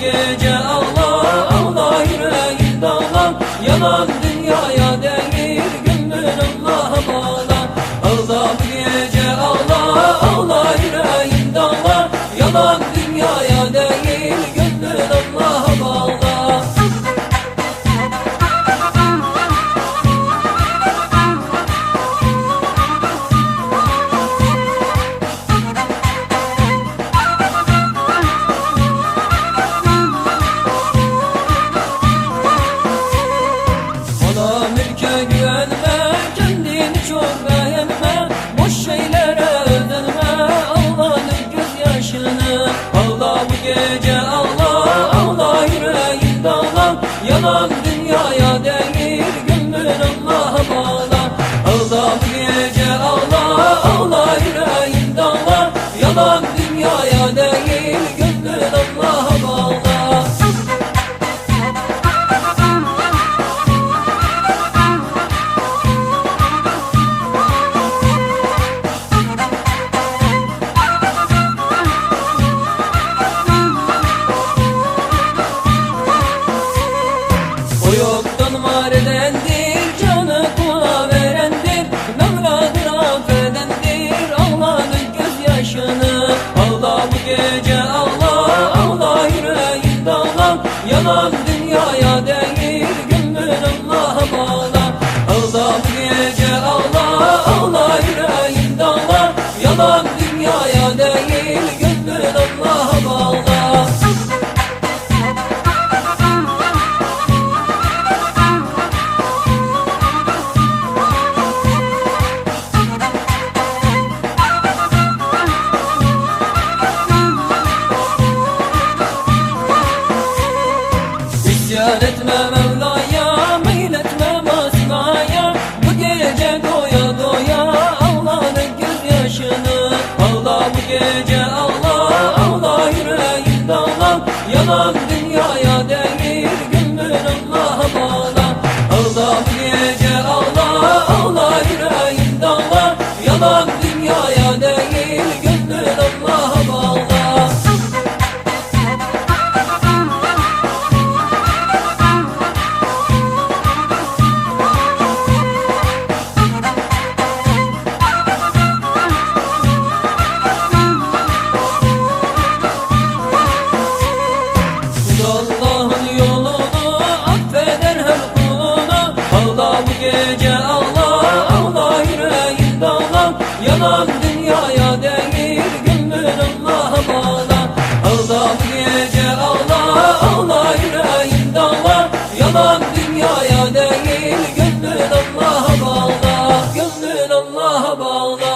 gece Allah Allah yüreğin dağlar. Yalan Mülke güvenme, çok beğenme. Boş şeylere ödenme, Allah'ın gözyaşını. Allah bu gece Allah, Allah yüreğin dağlar Yalan dünyaya değil, gönlün Allah'a bağla bu gece Allah, Allah yüreğin dağlar. Yalan dünyaya değil, gönlün Allah'a bağla Allah bu gece Allah, Allah yüreğin dağlar. Yalan dünyaya gece gece Allah Allah yüreğin dağlar. Yalan dünyaya değil gönlün Allah'a bağla Allah gece Allah Allah yüreğin dağlar. Yalan dünyaya değil gönlün Allah'a bağla Gönlün Allah'a bağla